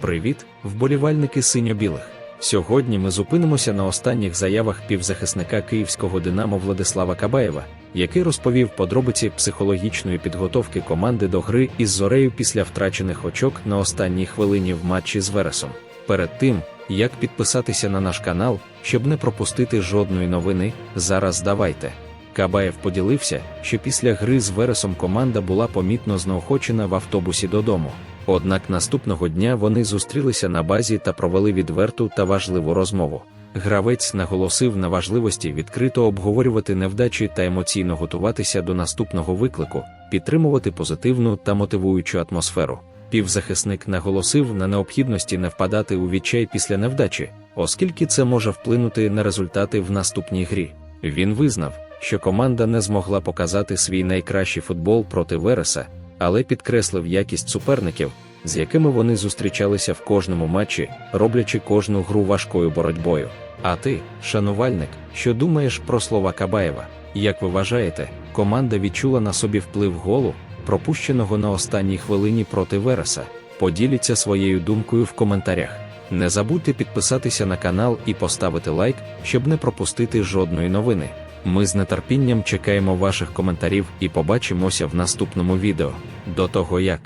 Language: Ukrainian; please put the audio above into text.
Привіт, вболівальники синьо-білих. Сьогодні ми зупинимося на останніх заявах півзахисника київського Динамо Владислава Кабаєва, який розповів подробиці психологічної підготовки команди до гри із зорею після втрачених очок на останній хвилині в матчі з Вересом. Перед тим, як підписатися на наш канал, щоб не пропустити жодної новини, зараз давайте. Кабаєв поділився, що після гри з Вересом команда була помітно знеохочена в автобусі додому. Однак наступного дня вони зустрілися на базі та провели відверту та важливу розмову. Гравець наголосив на важливості відкрито обговорювати невдачі та емоційно готуватися до наступного виклику, підтримувати позитивну та мотивуючу атмосферу. Півзахисник наголосив на необхідності не впадати у відчай після невдачі, оскільки це може вплинути на результати в наступній грі. Він визнав, що команда не змогла показати свій найкращий футбол проти Вереса, але підкреслив якість суперників, з якими вони зустрічалися в кожному матчі, роблячи кожну гру важкою боротьбою. А ти, шанувальник, що думаєш про слова Кабаєва? Як ви вважаєте, команда відчула на собі вплив голу, пропущеного на останній хвилині проти Вереса? Поділіться своєю думкою в коментарях. Не забудьте підписатися на канал і поставити лайк, щоб не пропустити жодної новини. Ми з нетерпінням чекаємо ваших коментарів і побачимося в наступному відео. До того як.